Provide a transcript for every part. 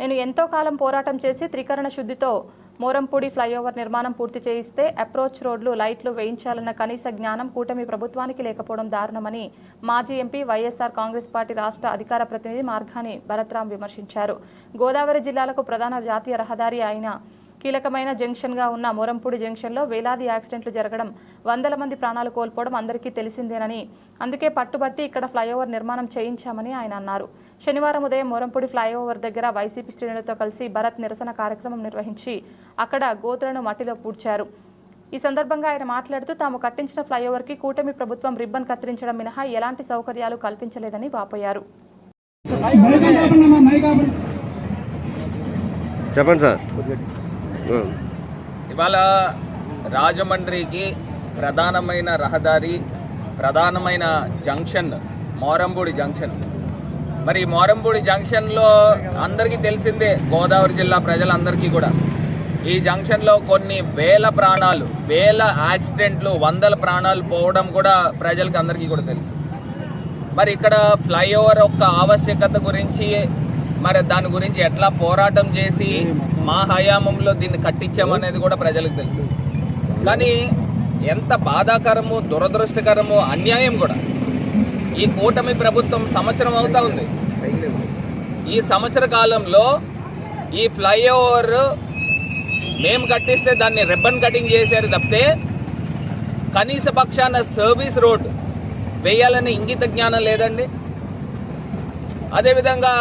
నేను ఎంతో కాలం పోరాటం చేసి త్రికరణ శుద్ధితో మోరంపూడి ఫ్లైఓవర్ నిర్మాణం పూర్తి చేయిస్తే అప్రోచ్ రోడ్లు లైట్లు వేయించాలన్న కనీస జ్ఞానం కూటమి ప్రభుత్వానికి లేకపోవడం దారుణమని మాజీ ఎంపీ వైఎస్ఆర్ కాంగ్రెస్ పార్టీ రాష్ట్ర అధికార ప్రతినిధి మార్గాని భరత్రాం విమర్శించారు. గోదావరి జిల్లాలకు ప్రధాన జాతీయ రహదారి అయిన కీలకమైన జంక్షన్గా ఉన్న మొరంపూడి జంక్షన్లో వేలాది యాక్సిడెంట్లు జరగడం వందల మంది ప్రాణాలు కోల్పోవడం అందరికీ తెలిసిందేనని అందుకే పట్టుబట్టి ఇక్కడ ఫ్లైఓవర్ నిర్మాణం చేయించామని ఆయన అన్నారు. శనివారం ఉదయం మొరంపూడి ఫ్లైఓవర్ దగ్గర వైసీపీ శ్రేణులతో కలిసి భరత్ నిరసన కార్యక్రమం నిర్వహించి అక్కడ గోతులను మట్టిలో పూడ్చారు. ఈ సందర్భంగా ఆయన మాట్లాడుతూ తాము కట్టించిన ఫ్లైఓవర్కి కూటమి ప్రభుత్వం రిబ్బన్ కత్తిరించడం మినహా ఎలాంటి సౌకర్యాలు కల్పించలేదని వాపోయారు. చెప్పండి సార్. ఇవాళ రాజమండ్రికి ప్రధానమైన రహదారి ప్రధానమైన జంక్షన్ మోరంపూడి జంక్షన్. మరి ఈ మోరంపూడి జంక్షన్లో అందరికీ తెలిసిందే గోదావరి జిల్లా ప్రజలందరికీ కూడా. ఈ జంక్షన్లో కొన్ని వేల ప్రాణాలు వేల యాక్సిడెంట్లు వందల ప్రాణాలు పోవడం కూడా ప్రజలకి అందరికీ కూడా తెలుసు. మరి ఇక్కడ ఫ్లైఓవర్ యొక్క ఆవశ్యకత గురించి మరి దాని గురించి ఎట్లా పోరాటం చేసి మా హయామంలో దీన్ని కట్టించామనేది కూడా ప్రజలకు తెలుసు. కానీ ఎంత బాధాకరము దురదృష్టకరము అన్యాయం కూడా. ఈ కూటమి ప్రభుత్వం సంవత్సరం అవుతా ఉంది. ఈ సంవత్సర కాలంలో ఈ ఫ్లైఓవర్ మేము కట్టిస్తే దాన్ని రిబ్బన్ కటింగ్ చేశారు తప్పితే కనీస పక్షాన సర్వీస్ రోడ్ వేయాలని ఇంగిత జ్ఞానం లేదండి. అదేవిధంగా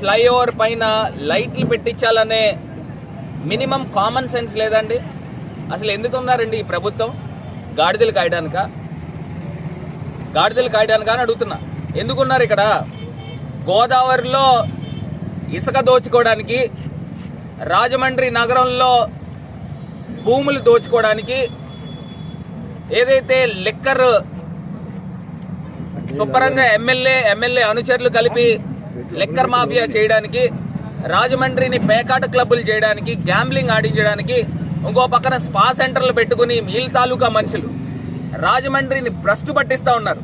ఫ్లైఓవర్ పైన లైట్లు పెట్టించాలనే మినిమం కామన్ సెన్స్ లేదండి. అసలు ఎందుకు ఉన్నారండి ఈ ప్రభుత్వం? గాడిదలు కాయడానిక? గాడిదలు కాయడానిక అని అడుగుతున్నా. ఎందుకున్నారు ఇక్కడ? గోదావరిలో ఇసుక దోచుకోవడానికి రాజమండ్రి నగరంలో భూములు దోచుకోవడానికి ఏదైతే లిక్కర్ శుభ్రంగా ఎమ్మెల్యే ఎమ్మెల్యే అనుచరులు కలిపి లిక్కర్ మాఫియా చేయడానికి రాజమండ్రిని పేకాట క్లబ్బులు చేయడానికి గ్యాంబ్లింగ్ ఆడించడానికి ఇంకో పక్కన స్పా సెంటర్లు పెట్టుకుని మీల్ తాలూకా మనుషులు. రాజమండ్రిని భ్రష్టు పట్టిస్తూ ఉన్నారు.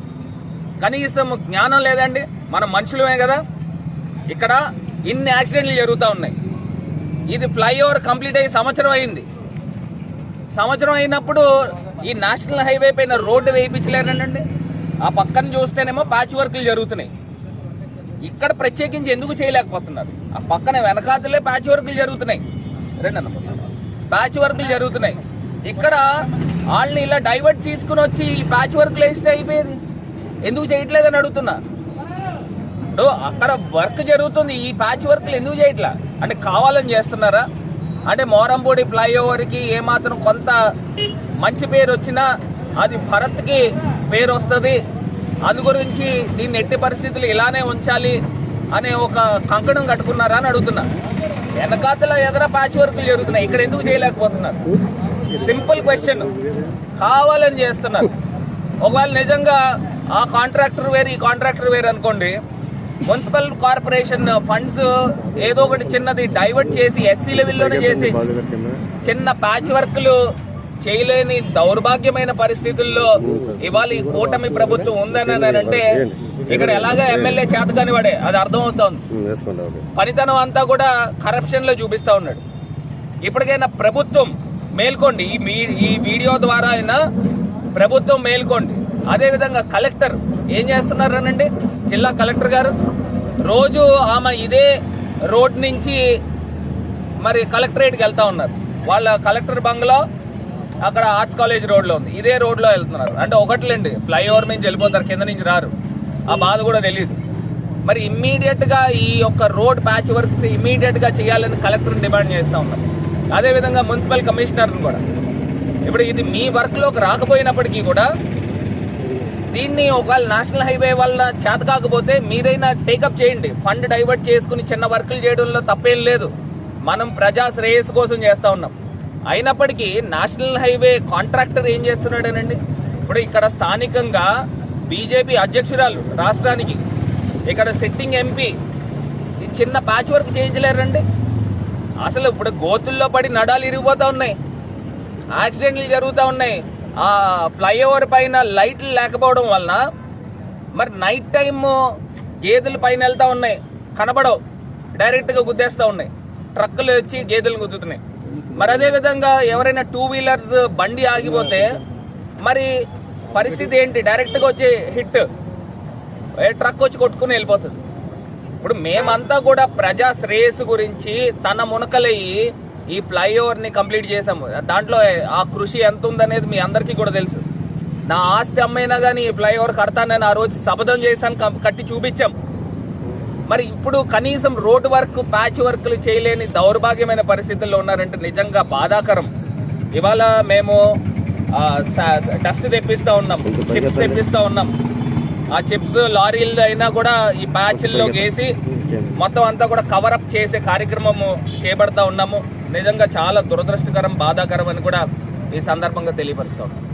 కనీసం జ్ఞానం లేదండి మనం మనుషులమే కదా. ఇక్కడ ఇన్ని యాక్సిడెంట్లు జరుగుతూ ఉన్నాయి. ఇది ఫ్లైఓవర్ కంప్లీట్ అయ్యి సంవత్సరం అయింది. సంవత్సరం అయినప్పుడు ఈ నేషనల్ హైవే పైన రోడ్డు వేయించలేరండి ఆ పక్కన చూస్తేనేమో ప్యాచ్ వర్క్లు జరుగుతున్నాయి. ఇక్కడ ప్రత్యేకించి ఎందుకు చేయలేకపోతున్నారు? ఆ పక్కన వెనకాతలే ప్యాచ్ వర్క్లు జరుగుతున్నాయి. రెండు అన్న ప్యాచ్ వర్క్లు జరుగుతున్నాయి. ఇక్కడ వాళ్ళని ఇలా డైవర్ట్ తీసుకుని వచ్చి ఈ ప్యాచ్ వర్క్లు వేస్తే అయిపోయేది. ఎందుకు చేయట్లేదని అడుగుతున్నా. ఇప్పుడు అక్కడ వర్క్ జరుగుతుంది. ఈ ప్యాచ్ వర్క్లు ఎందుకు చేయట్లా? అంటే కావాలని చేస్తున్నారా? అంటే మోరంపూడి ఫ్లైఓవర్కి ఏమాత్రం కొంత మంచి పేరు వచ్చినా అది భరత్కి పేరు వస్తుంది. అందు గురించి దీన్ని ఎట్టి పరిస్థితులు ఇలానే ఉంచాలి అనే ఒక కంకణం కట్టుకున్నారా అని అడుగుతున్నా. వెనకాతల ఎదర ప్యాచ్ వర్క్లు జరుగుతున్నాయి. ఇక్కడ ఎందుకు చేయలేకపోతున్నారు? సింపుల్ క్వశ్చన్ కావాలని చేస్తున్నారు. ఒకవేళ నిజంగా ఆ కాంట్రాక్టర్ వేరు ఈ కాంట్రాక్టర్ వేరు అనుకోండి మున్సిపల్ కార్పొరేషన్ ఫండ్స్ ఏదో ఒకటి చిన్నది డైవర్ట్ చేసి ఎస్సీ లెవెల్లోనే చేసి చిన్న ప్యాచ్ వర్క్లు చేయలేని దౌర్భాగ్యమైన పరిస్థితుల్లో ఇవాళ ఈ కూటమి ప్రభుత్వం ఉందని అంటే ఇక్కడ ఎలాగా ఎమ్మెల్యే చేతకాని వాడే అది అర్థమవుతోంది. పనితనం అంతా కూడా కరప్షన్లో చూపిస్తా ఉన్నాడు. ఇప్పటికైనా ప్రభుత్వం మేల్కోండి ఈ వీడియో ద్వారా అయినా ప్రభుత్వం మేల్కోండి. అదేవిధంగా కలెక్టర్ ఏం చేస్తున్నారనండి? జిల్లా కలెక్టర్ గారు రోజు ఆమె ఇదే రోడ్ నుంచి మరి కలెక్టరేట్కి వెళ్తా ఉన్నారు. వాళ్ళ కలెక్టర్ బంగ్లా అక్కడ ఆర్ట్స్ కాలేజ్ రోడ్లో ఉంది. ఇదే రోడ్లో వెళ్తున్నారు. అంటే ఒకట్లేండి. ఫ్లైఓవర్ నుంచి వెళ్ళిపోతారు కింద నుంచి రారు. ఆ బాధ కూడా తెలియదు మరి ఇమ్మీడియట్గా ఈ యొక్క రోడ్ ప్యాచ్ వర్క్స్ ఇమ్మీడియట్గా చేయాలని కలెక్టర్ని డిమాండ్ చేస్తూ ఉన్నాం. అదేవిధంగా మున్సిపల్ కమిషనర్ని కూడా. ఇప్పుడు ఇది మీ వర్క్లోకి రాకపోయినప్పటికీ కూడా దీన్ని ఒకవేళ నేషనల్ హైవే వల్ల చేత కాకపోతే మీరైనా టేకప్ చేయండి. ఫండ్ డైవర్ట్ చేసుకుని చిన్న వర్కులు చేయడంలో తప్పేం లేదు. మనం ప్రజా శ్రేయస్సు కోసం చేస్తూ ఉన్నాం. అయినప్పటికీ నేషనల్ హైవే కాంట్రాక్టర్ ఏం చేస్తున్నాడనండి? ఇప్పుడు ఇక్కడ స్థానికంగా బీజేపీ అధ్యక్షురాలు రాష్ట్రానికి ఇక్కడ సిట్టింగ్ ఎంపీ ఈ చిన్న ప్యాచ్ వర్క్ చేయించలేరండి. అసలు ఇప్పుడు గోతుల్లో పడి నడాలు ఇరిగిపోతూ ఉన్నాయి. యాక్సిడెంట్లు జరుగుతూ ఉన్నాయి. ఆ ఫ్లైఓవర్ పైన లైట్లు లేకపోవడం వలన మరి నైట్ టైమ్ గేదెలు పైన వెళ్తూ ఉన్నాయి. కనబడవు. డైరెక్ట్గా గుద్దేస్తూ ఉన్నాయి. ట్రక్కులు వచ్చి గేదెలు గుద్దుతున్నాయి. మరి అదేవిధంగా ఎవరైనా టూ వీలర్స్ బండి ఆగిపోతే మరి పరిస్థితి ఏంటి? డైరెక్ట్గా వచ్చి హిట్ ట్రక్ వచ్చి కొట్టుకుని వెళ్ళిపోతుంది. ఇప్పుడు మేమంతా కూడా ప్రజా శ్రేయస్సు గురించి తన మునకలయ్యి ఈ ఫ్లైఓవర్ని కంప్లీట్ చేసాము దాంట్లో ఆ కృషి ఎంత ఉందనేది మీ అందరికీ కూడా తెలుసు. నా ఆస్తి అమ్మైనా కానీ ఈ ఫ్లైఓవర్ కడతానని ఆ రోజు శపథం చేశాను కం- కట్టి చూపించాం. మరి ఇప్పుడు కనీసం రోడ్ వర్క్ ప్యాచ్ వర్క్లు చేయలేని దౌర్భాగ్యమైన పరిస్థితుల్లో ఉన్నారంటే నిజంగా బాధాకరం. ఇవాళ మేము డస్ట్ తెప్పిస్తా ఉన్నాం. చిప్స్ తెప్పిస్తా ఉన్నాం. ఆ చిప్స్ లారీలు అయినా కూడా ఈ ప్యాచ్ల్లో వేసి మొత్తం అంతా కూడా కవర్ అప్ చేసే కార్యక్రమము చేపడతా ఉన్నాము. నిజంగా చాలా దురదృష్టకరం బాధాకరం అని కూడా ఈ సందర్భంగా తెలియపరుస్తా ఉన్నాం.